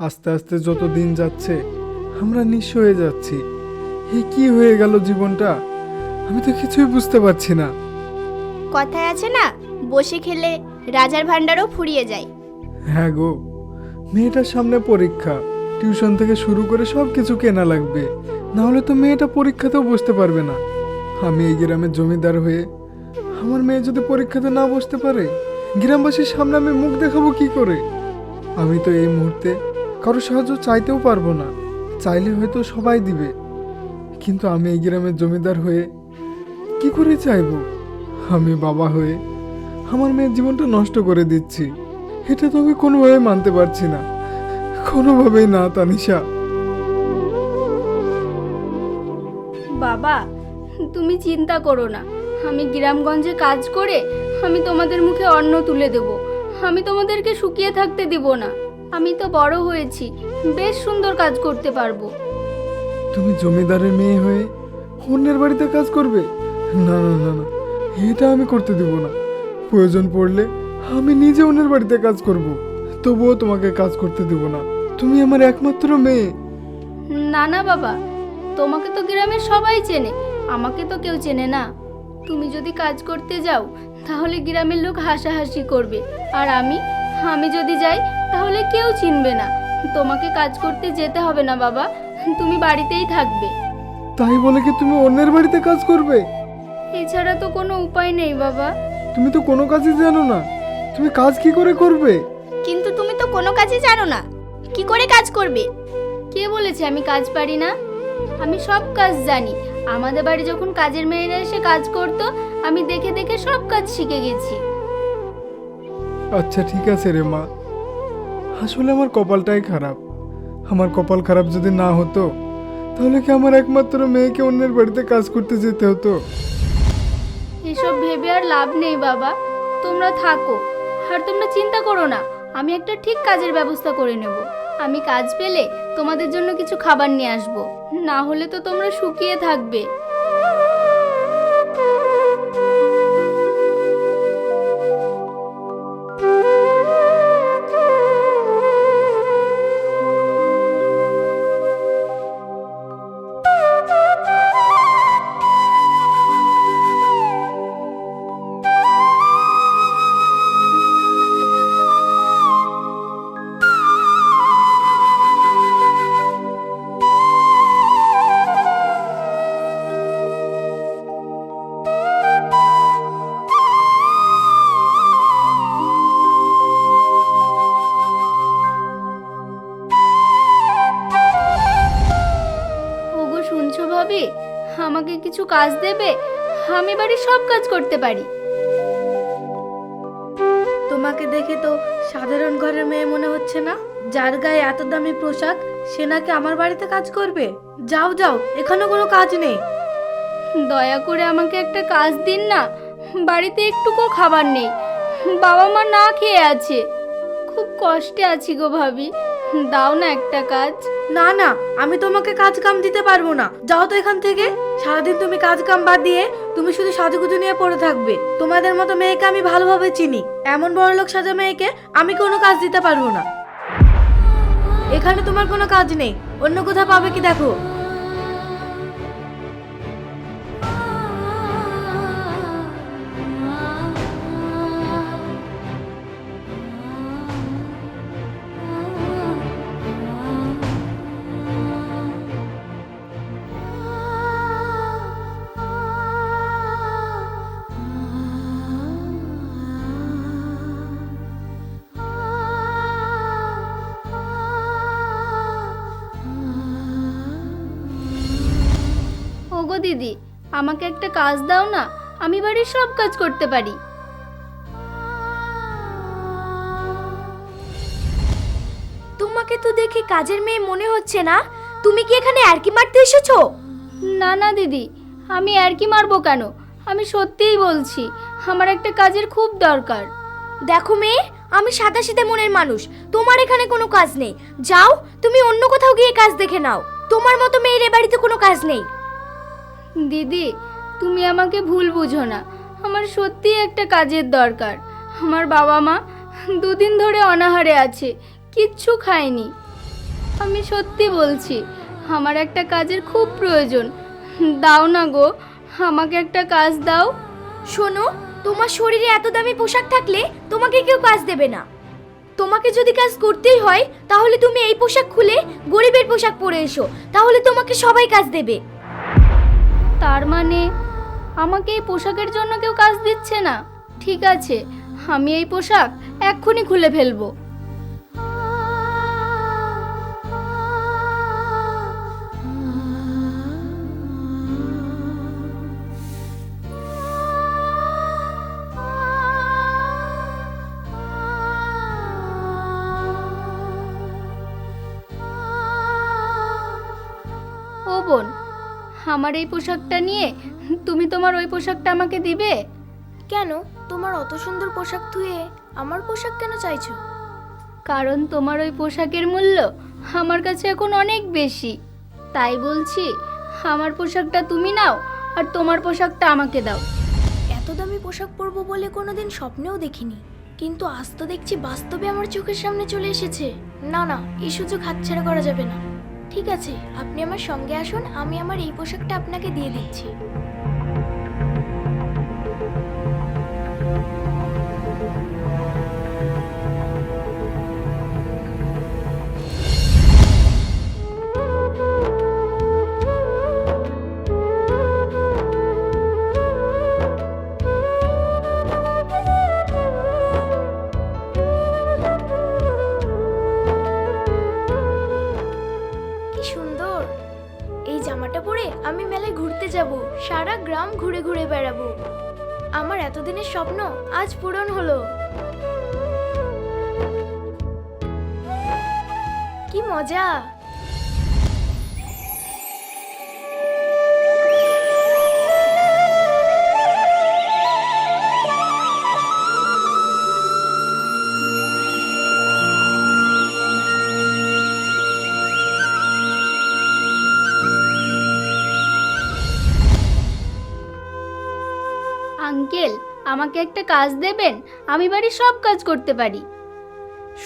আস্তে আস্তে যত দিন যাচ্ছে আমরা নিঃস্ব হয়ে যাচ্ছি। এই কি হয়ে গেল জীবনটা? আমি তো কিছুই বুঝতে পারছি না। কথায় আছে না বসে খেলে রাজার ভান্ডারও ফুরিয়ে যায়। হ্যাঁ গো মেয়েটার সামনে পরীক্ষা। টিউশন থেকে শুরু করে সব কিছু কেনা লাগবে। না হলে তো মেয়েটা পরীক্ষাতেও বসতে পারবে না। আমি এই গ্রামের জমিদার হয়ে আমার মেয়ে যদি পরীক্ষাতে না বসতে পারে গ্রামবাসীর সামনে আমি মুখ দেখাবো কি করে? আমি তো এই মুহূর্তে কারও সাহায্য চাইতেও পারব না। চাইলে হয়তো সবাই দিবে। কিন্তু আমি এই গ্রামের জমিদার হয়ে কি করে চাইব? আমি বাবা হয়ে আমার মেয়ের জীবনটা নষ্ট করে দিচ্ছি। এটা তো আমি কোনোভাবে মানতে পারছি না। কোনোভাবেই না, তানিশা। বাবা, তুমি চিন্তা করো না। আমি গ্রামগঞ্জে কাজ করে আমি তোমাদের মুখে অন্ন তুলে দেব। আমি তোমাদেরকে শুকিয়ে থাকতে দিব না। আমি তো বড় হয়েছি বেশ সুন্দর কাজ করতে পারব। তুমি জমিদারের মেয়ে হয়ে অন্যের বাড়িতে কাজ করবে? না না না না এটা আমি করতে দেব না। প্রয়োজন পড়লে আমি নিজে অন্যের বাড়িতে কাজ করব তবুও তোমাকে কাজ করতে দেব না। তুমি আমার একমাত্র মেয়ে। না না বাবা তোমাকে তো গ্রামের সবাই চেনে আমাকে তো কেউ চেনে না। তুমি যদি কাজ করতে যাও তাহলে গ্রামের লোক হাসাহাসি করবে আর আমি আমি যদি যাই তাহলে কেউ চিনবে না। তোমাকে কাজ করতে যেতে হবে না বাবা। তুমি বাড়িতেই থাকবে। তাই বলে কি তুমি অন্যের বাড়িতে কাজ করবে? এছাড়া তো কোনো উপায় নেই বাবা। তুমি তো কোনো কাজই জানো না। তুমি কাজ কি করে করবে? কিন্তু তুমি তো কোনো কাজই জানো না। কি করে কাজ করবে? কে বলেছে আমি কাজ পারি না? আমি সব কাজ জানি। আমাদের বাড়ি যখন কাজের মেয়েরা এসে কাজ করতো আমি দেখে দেখে সব কাজ শিখে গেছি। আচ্ছা ঠিক আছে রে মা। আসলে আমার কপালটাই খারাপ। আমার কপাল খারাপ যদি না হতো, তাহলে কি আমার একমাত্র মেয়েকে অন্যের বাড়িতে কাজ করতে যেতে হতো? এসব ভেবে আর লাভ নেই বাবা। তোমরা থাকো। আর তোমরা চিন্তা করো না, আমি একটা ঠিক কাজের ব্যবস্থা করে নেব। আমি কাজ পেলে তোমাদের জন্য কিছু খাবার নিয়ে আসব। না হলে তো তোমরা শুকিয়ে থাকবে। কাজ দেবে আমি বাড়ির সব কাজ করতে পারি। তোমাকে দেখে তো সাধারণ ঘরের মেয়ে মনে হচ্ছে না? যার গায়ে এত দামি পোশাক সে নাকি আমার বাড়িতে কাজ করবে? যাও যাও এখানে কোনো কাজ নেই। দয়া করে আমাকে একটা কাজ দিন না বাড়িতে একটুকু খাবার নেই। বাবা মা না খেয়ে আছে। খুব কষ্টে আছি গো ভাবি দাও না একটা কাজ। না না, আমি তোমাকে কাজ কাম দিতে পারব না। যাও তো এখান থেকে। সারাদিন তুমি কাজ কাম বাদ দিয়ে তুমি শুধু সাজুগুজু নিয়ে পড়ে থাকবে। তোমাদের মতো মেয়েকে আমি ভালোভাবে চিনি। এমন বড় লোক সাজা মেয়েকে আমি কোনো কাজ দিতে পারব না। এখানে তোমার কোনো কাজ নেই। অন্য কোথাও পাবে কি দেখো? আমাকে একটা কাজ দাও না আমি বাড়ির সব কাজ করতে পারি। তোমাকে তো দেখে কাজের মেয়ে মনে হচ্ছে না। তুমি কি এখানে আর কি মারতে এসেছ? না না দিদি আমি আর কি মারবো কেন? আমি সত্যিই বলছি আমার একটা কাজের খুব দরকার। দেখো মেয়ে আমি সাদা সিধে মনের মানুষ তোমার এখানে কোনো কাজ নেই। যাও তুমি অন্য কোথাও গিয়ে কাজ দেখে নাও। তোমার মতো মেয়ের এ বাড়িতে কোনো কাজ নেই। দিদি, তুমি আমাকে ভুল বুঝো না। আমার সত্যিই একটা কাজের দরকার। আমার বাবা মা দুদিন ধরে অনাহারে আছে, কিচ্ছু খায়নি। আমি সত্যি বলছি, আমার একটা কাজের খুব প্রয়োজন। দাও না গো, আমাকে একটা কাজ দাও। শোনো, তোমার শরীরে এত দামি পোশাক থাকলে তোমাকে কেউ কাজ দেবে না। তোমাকে যদি কাজ করতেই হয়, তাহলে তুমি এই পোশাক খুলে গরিবের পোশাক পরে এসো। তাহলে তোমাকে সবাই কাজ দেবে। তার মানে আমাকে এই পোশাকের জন্য কেউ কাজ দিচ্ছে না। ঠিক আছে, আমি এই পোশাক এক্ষুনি খুলে ফেলব। আমার এই পোশাকটা নিয়ে তুমি তোমার ওই পোশাকটা আমাকে দিবে? কেন? তোমার অত সুন্দর পোশাক ধুয়ে আমার পোশাক কেন চাইছো? কারণ তোমার ওই পোশাকের মূল্য আমার কাছে এখন অনেক বেশি। তাই বলছি আমার পোশাকটা তুমি নাও আর তোমার পোশাকটা আমাকে দাও। এত দামি পোশাক পরবো বলে কোনোদিন স্বপ্নেও দেখিনি। কিন্তু আজ তো দেখছি বাস্তবে আমার চোখের সামনে চলে এসেছে। না না এই সুযোগ হাতছাড়া করা যাবে না। ঠিক আছে আপনি আমার সঙ্গে আসুন আমি আমার এই পোশাকটা আপনাকে দিয়ে দিচ্ছি। আমাকে একটা কাজ দেবেন আমি বাড়ির সব কাজ করতে পারি।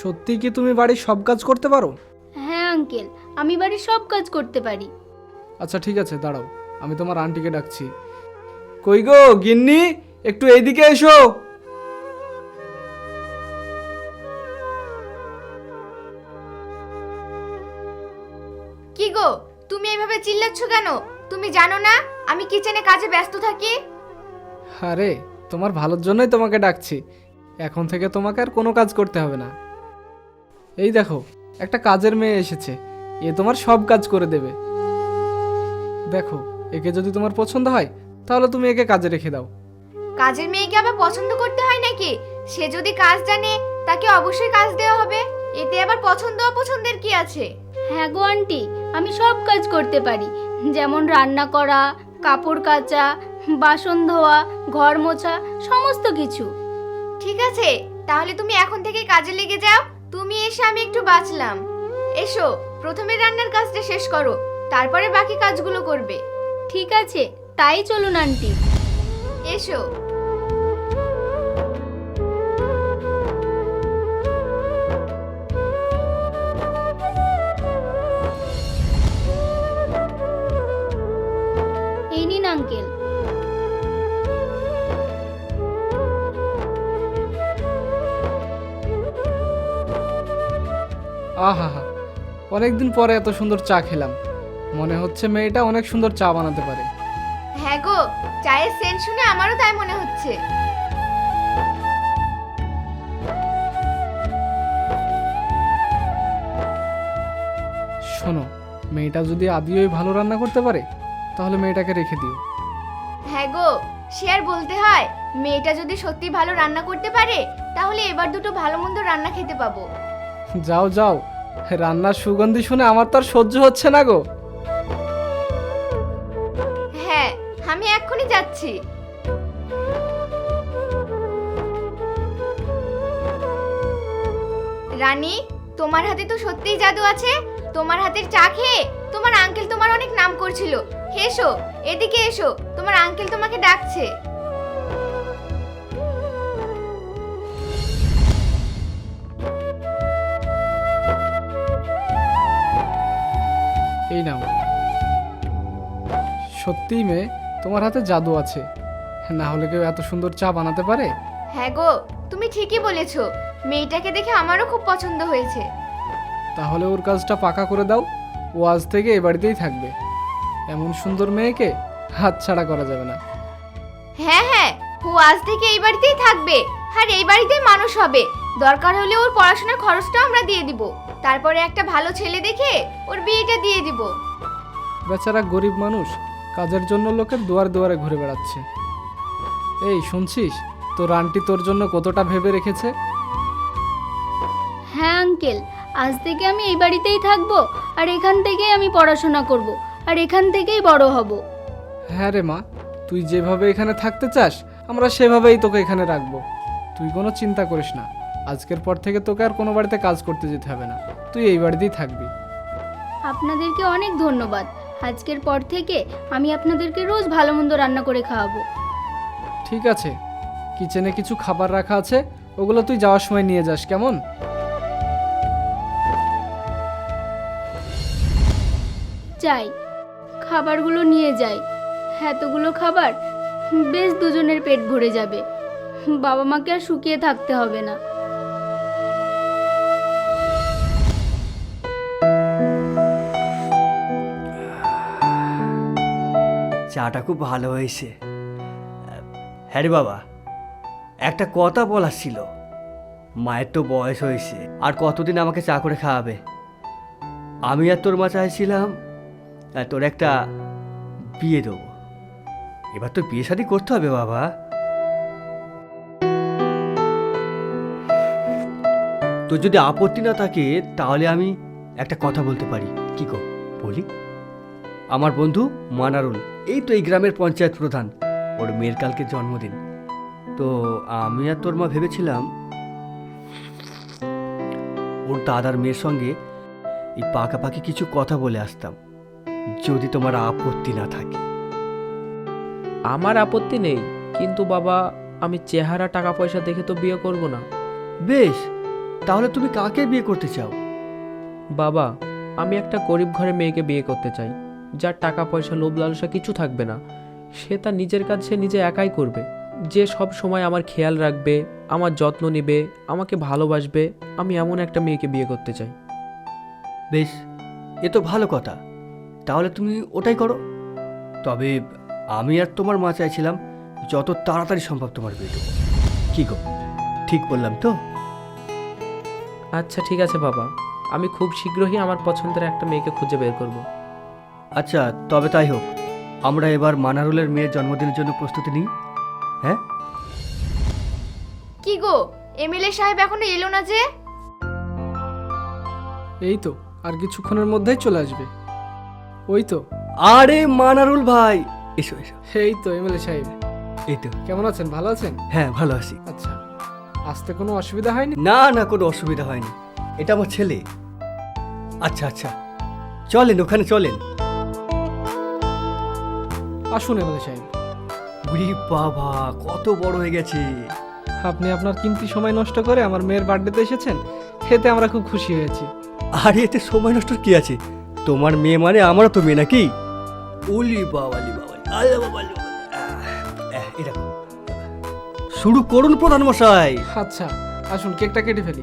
সত্যি কি তুমি বাড়ির সব কাজ করতে পারো? হ্যাঁ আঙ্কেল আমি বাড়ির সব কাজ করতে পারি। আচ্ছা ঠিক আছে দাঁড়াও আমি তোমার আন্টিকে ডাকছি। কই গো গিন্নি একটু এইদিকে এসো। কি গো তুমি এইভাবে চিল্লাচ্ছ কেন? তুমি জানো না আমি কিচেনে কাজে ব্যস্ত থাকি? আরে তোমার ভালোর জন্যই তোমাকে ডাকছি। এখন থেকে তোমাকে আর কোনো কাজ করতে হবে না। এই দেখো একটা কাজের মেয়ে এসেছে। এ তোমার সব কাজ করে দেবে। দেখো একে যদি তোমার পছন্দ হয় তাহলে তুমি একে কাজে রেখে দাও। কাজের মেয়েকে আবার পছন্দ করতে হয় নাকি? সে যদি কাজ জানে তাকে অবশ্যই কাজ দেওয়া হবে। এতে আবার পছন্দ অপছন্দের কি আছে? হ্যাঁ গো আন্টি আমি সব কাজ করতে পারি। যেমন রান্না করা কাপড় কাচা বাসন ধোয়া ঘর মোছা সমস্ত কিছু। ঠিক আছে তাহলে তুমি এখন থেকে কাজে লেগে যাও তুমি এসে আমি একটু বাঁচলাম। এসো প্রথমে রান্নার কাজটা শেষ করো তারপরে বাকি কাজগুলো করবে। ঠিক আছে তাই চলুন আন্টি। এসো। আহা হা অনেকদিন পরে এত সুন্দর চা খেলাম। মনে হচ্ছে মেয়েটা অনেক সুন্দর চা বানাতে পারে। হ্যাঁ গো চায়ের সেন্ট শুনে আমারও তাই মনে হচ্ছে। শোনো মেয়েটা যদি আদিওই ভালো রান্না করতে পারে তাহলে মেয়েটাকে রেখে দিও। হ্যাঁ গো সে আর বলতে হয় মেয়েটা যদি সত্যি ভালো রান্না করতে পারে তাহলে এবার দুটো ভালো মন্দ রান্না খেতে পাবো। যাও যাও রান্নার সুগন্ধি শুনে আমার তো আর সহ্য হচ্ছে না গো। হ্যাঁ আমি এক্ষুনি যাচ্ছি। রানী, তোমার হাতে তো সত্যিই জাদু আছে। তোমার হাতের চা খেয়ে তোমার আঙ্কেল তোমার অনেক নাম করছিল। এসো, এদিকে এসো, তোমার আঙ্কেল তোমাকে ডাকছে। এই নাও। সত্যিই মেয়ে তোমার হাতে জাদু আছে। না হলে কেউ এত সুন্দর চা বানাতে পারে? হ্যাঁ গো তুমি ঠিকই বলেছ। মেয়েটাকে দেখে আমারও খুব পছন্দ হয়েছে। তাহলে ওর কাজটা পাকা করে দাও। ও আজ থেকে এ বাড়িতেই থাকবে। এমন সুন্দর মেয়েকে হাত ছাড়া করা যাবে না। হ্যাঁ হ্যাঁ ও আজ থেকে এই বাড়িতেই থাকবে। আর এই বাড়িতেই মানুষ হবে। দরকার হলে ওর পড়াশোনার খরচটা আমরা দিয়ে দিব। তারপরে একটা ভালো ছেলে দেখে ওর বিয়েটা দিয়ে দিব। বেচারা গরিব মানুষ কাজের জন্য লোকের দুয়ার দুয়ারে ঘুরে বেড়াচ্ছে। এই শুনছিস? তোর আন্টি তোর জন্য কতটা ভেবে রেখেছে? হ্যাঁ আঙ্কেল। আজ থেকে আমি এই বাড়িতেই থাকব আর এখান থেকেই আমি পড়াশোনা করব আর এখান থেকেই বড় হব। হ্যাঁ রে মা তুই যেভাবে এখানে থাকতে চাস আমরা সেভাবেই তোকে এখানে রাখব। তুই কোনো চিন্তা করিস না। আজকের পর থেকে তোকে আর কোনো বাড়িতে কাজ করতে যেতে হবে না। তুই এই বাড়িতেই থাকবি। আপনাদেরকে অনেক ধন্যবাদ। আজকের পর থেকে আমি আপনাদেরকে রোজ ভালো মন্দ রান্না করে খাওয়াবো। ঠিক আছে। কিচেনে কিছু খাবার রাখা আছে ওগুলো তুই যাওয়ার সময় নিয়ে যাস কেমন? যাই খাবারগুলো নিয়ে যাই। এতগুলো খাবার বেশ দুজনের পেট ভরে যাবে। বাবা মাকে আর শুকিয়ে থাকতে হবে না। চাটা খুব ভালো হয়েছে। হ্যাঁ রে বাবা, একটা কথা বলার ছিল। মায়ের তো বয়স হয়েছে, আর কতদিন আমাকে চা করে খাওয়াবে? আমি আর তোর মা চাইছিলাম তোর একটা বিয়ে দেবো। এবার তো বিয়ে শাদি করতে হবে বাবা। তোর যদি আপত্তি না থাকে, তাহলে আমি একটা কথা বলতে পারি। কি কো বলি? আমার বন্ধু মানারুল। এই তো এই গ্রামের পঞ্চায়েত প্রধান। ওর মেয়ের কালকে জন্মদিন। তো আমি আর তোর মা ভেবেছিলাম ওর দাদার মেয়ের সঙ্গে এই পাকাপাকি কিছু কথা বলে আসতাম যদি তোমার আপত্তি না থাকে। আমার আপত্তি নেই কিন্তু বাবা আমি চেহারা টাকা পয়সা দেখে তো বিয়ে করব না। বেশ তাহলে তুমি কাকে বিয়ে করতে চাও? বাবা আমি একটা গরিব ঘরে মেয়েকে বিয়ে করতে চাই। যার টাকা পয়সা লোভ লালসা কিছু থাকবে না। সে তার নিজের কাজ সে নিজে একাই করবে। যে সব সময় আমার খেয়াল রাখবে আমার যত্ন নেবে আমাকে ভালোবাসবে আমি এমন একটা মেয়েকে বিয়ে করতে চাই। বেশ এ তো ভালো কথা। তাহলে তুমি ওটাই করো। তবে আমি আর তোমার মা চাইছিলাম যত তাড়াতাড়ি সম্ভব তোমার বিয়ে কি গো ঠিক বললাম তো? আচ্ছা ঠিক আছে বাবা। আমি খুব শীঘ্রই আমার পছন্দের একটা মেয়েকে খুঁজে বের করব। আচ্ছা তবে তাই হোক। আমরা এবার মানারুলের মেয়ের জন্মদিনের জন্য প্রস্তুতি নিই। হ্যাঁ? কি গো এমএলএ সাহেব এখনও এলো না যে? এই তো আর কিছুক্ষণের মধ্যেই চলে আসবে। ওই তো। আরে মানারুল ভাই! এসো এসো। এই তো এমএলএ সাহেব। এই তো। কেমন আছেন ভালো আছেন? হ্যাঁ ভালো আছি। আচ্ছা আসতে কোনো অসুবিধা হয়নি? না না কোনো অসুবিধা হয়নি। এটা আমার ছেলে। আচ্ছা আচ্ছা। চলেন ওখানে চলেন। আসুন এমএলএ সাহেব। উরি বাবা কত বড় হয়ে গেছে। আপনি আপনার কিমতি সময় নষ্ট করে আমার মেয়ের বার্থডেতে এসেছেন এতে আমরা খুব খুশি হয়েছি। আর এতে সময় নষ্ট কি আছে? তোমার মেয়ে মানে আমারও তো মেয়ে নাকি? উলি বাবালি বাবালি আল্লাহ বাবালি আহ, শুরু করুন প্রধান মশাই আচ্ছা আসুন কেকটা কেটে ফেলি।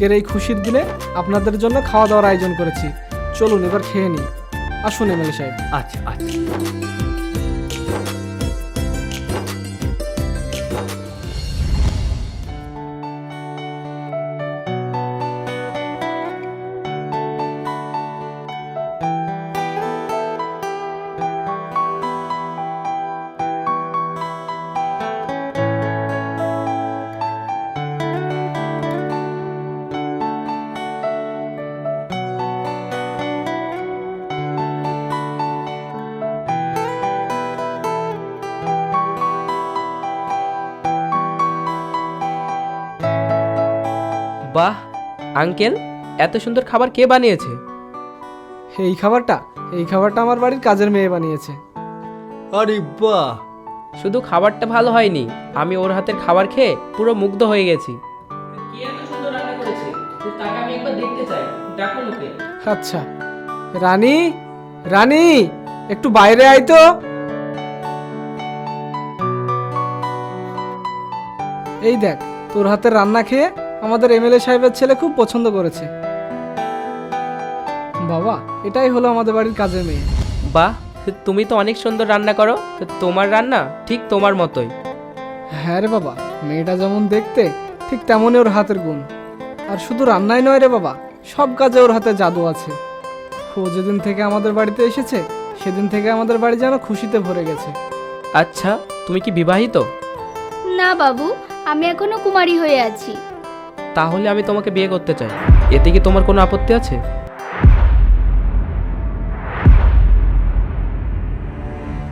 আজকের এই খুশির দিনে আপনাদের জন্য খাওয়া দাওয়ার আয়োজন করেছি। চলুন, এবার খেয়ে নিই। আসুন এমএলএ সাহেব। আচ্ছা আচ্ছা। বাহ আঙ্কেল এত সুন্দর খাবার কে বানিয়েছে? এই খাবারটা এই খাবারটা আমার বাড়ির কাজের মেয়ে বানিয়েছে। আরে বাহ। শুধু খাবারটা ভালো হয়নি আমি ওর হাতের খাবার খেয়ে পুরো মুগ্ধ হয়ে গেছি। কি এত সুন্দর রান্না করেছে? তাকে আমি একবার দেখতে চাই ডাকুন ওকে আচ্ছা। রানী রানী একটু বাইরে আয় তো। এই দেখ তোর হাতের রান্না খেয়ে আমাদের এমএলএ সাহেবের ছেলে খুব পছন্দ করেছে। বাবা এটাই হলো আমাদের বাড়ির কাজের মেয়ে। বাহ তুমি তো অনেক সুন্দর রান্না করো। তোমার রান্না ঠিক তোমার মতোই। হ্যাঁ রে বাবা মেয়েটা যেমন দেখতে ঠিক তেমনই ওর হাতের গুণ। আর শুধু রান্নাই নয় রে বাবা সব কাজে ওর হাতে জাদু আছে। ও যেদিন থেকে আমাদের বাড়িতে এসেছে সেদিন থেকে আমাদের বাড়ি যেন খুশিতে ভরে গেছে। আচ্ছা তুমি কি বিবাহিত? না বাবু আমি এখনও কুমারী হয়ে আছি। তাহলে আমি তোমাকে বিয়ে করতে চাই। এতে কি তোমার কোনো আপত্তি আছে?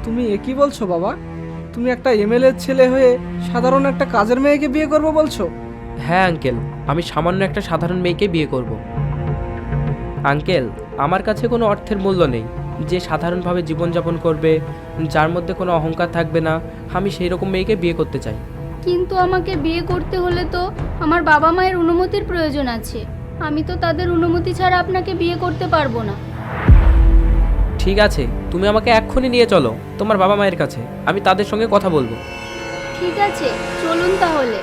তুমি একই বলছো বাবা? তুমি একটা এমএলএ ছেলে হয়ে সাধারণ একটা কাজের মেয়েকে বিয়ে করব বলছো? হ্যাঁ আঙ্কেল। আমি সামান্য একটা সাধারণ মেয়েকে বিয়ে করব। আঙ্কেল আমার কাছে কোনো অর্থের মূল্য নেই। যে সাধারণভাবে জীবনযাপন করবে যার মধ্যে কোনো অহংকার থাকবে না আমি সেই রকম মেয়েকে বিয়ে করতে চাই। কিন্তু আমাকে বিয়ে করতে হলে তো আমার বাবা মায়ের অনুমতির প্রয়োজন আছে। আমি তো তাদের অনুমতি ছাড়া আপনাকে বিয়ে করতে পারব না। ঠিক আছে তুমি আমাকে এক্ষুনি নিয়ে চলো তোমার বাবা মায়ের কাছে। আমি তাদের সঙ্গে কথা বলব। ঠিক আছে চলুন তাহলে।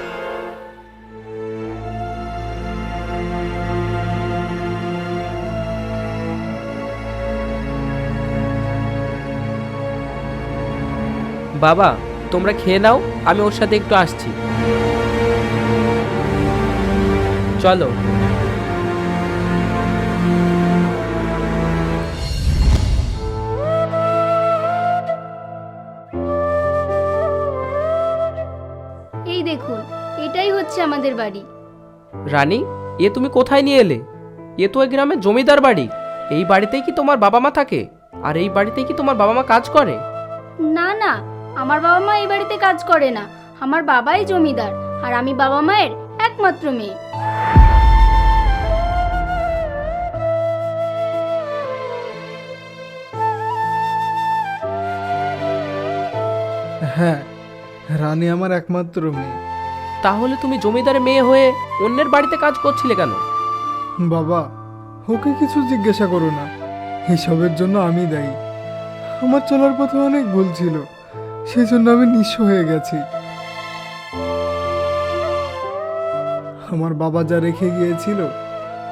বাবা তোমরা খেয়ে নাও আমি ওর সাথে একটু আসছি। চলো। এই দেখুন এটাই হচ্ছে আমাদের বাড়ি। রানী এ তুমি কোথায় নিয়ে এলে? এ তো এই গ্রামের জমিদার বাড়ি। এই বাড়িতেই কি তোমার বাবা মা থাকে? আর এই বাড়িতেই কি তোমার বাবা মা কাজ করে? না না আমার বাবা মা এই বাড়িতে কাজ করে না। আমার বাবাই জমিদার আর আমি বাবা মায়ের একমাত্র মেয়ে। হ্যাঁ রানী আমার একমাত্র মেয়ে। তাহলে তুমি জমিদারের মেয়ে হয়ে অন্যের বাড়িতে কাজ করছিলে কেন? বাবা ওকে কিছু জিজ্ঞাসা করো না। এসবের জন্য আমি দায়ী। আমার চলার পথে অনেক ভুল ছিল। সেই জন্য আমি নিঃস্ব হয়ে গেছি। আমার বাবা যা রেখে গিয়েছিল,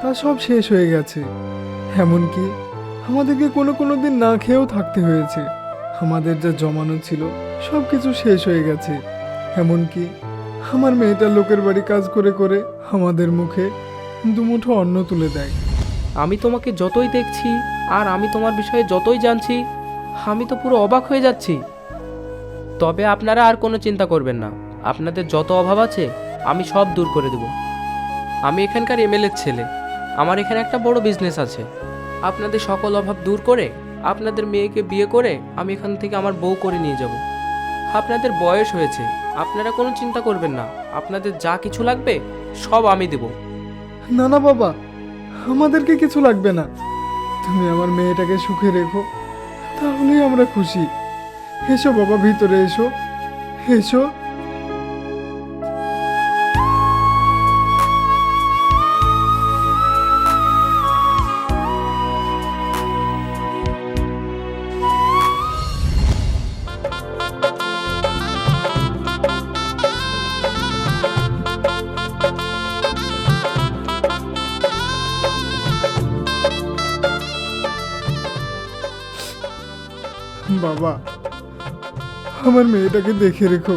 তা সব শেষ হয়ে গেছে। এমনকি আমাদেরকে কোনো কোনো দিন না খেয়েও থাকতে হয়েছে। আমাদের যা জমানো ছিল, সব কিছু শেষ হয়ে গেছে। এমনকি আমার মেয়েটা লোকের বাড়ি কাজ করে করে আমাদের মুখে দুমুঠো অন্ন তুলে দেয়। আমি তোমাকে যতই দেখছি, আর আমি তোমার বিষয়ে যতই জানছি, আমি তো পুরো অবাক হয়ে যাচ্ছি। তবে আপনারা আর কোনো চিন্তা করবেন না। আপনাদের যত অভাব আছে, আমি সব দূর করে দেব। আমি এখানকার এমএলএর ছেলে। আমার এখানে একটা বড় বিজনেস আছে। আপনাদের সকল অভাব দূর করে, আপনাদের মেয়েকে বিয়ে করে, আমি এখান থেকে আমার বউ করে নিয়ে যাব। আপনাদের বয়স হয়েছে, আপনারা কোনো চিন্তা করবেন না। আপনাদের যা কিছু লাগবে, সব আমি দেবো। না না, বাবা, আমাদেরকে কিছু লাগবে না। তুমি আমার মেয়েটাকে সুখে রেখো, তাহলেই আমরা খুশি। এসো বাবা ভিতরে এসো। এসো। বাবা আমার মেয়েটাকে দেখে রেখো।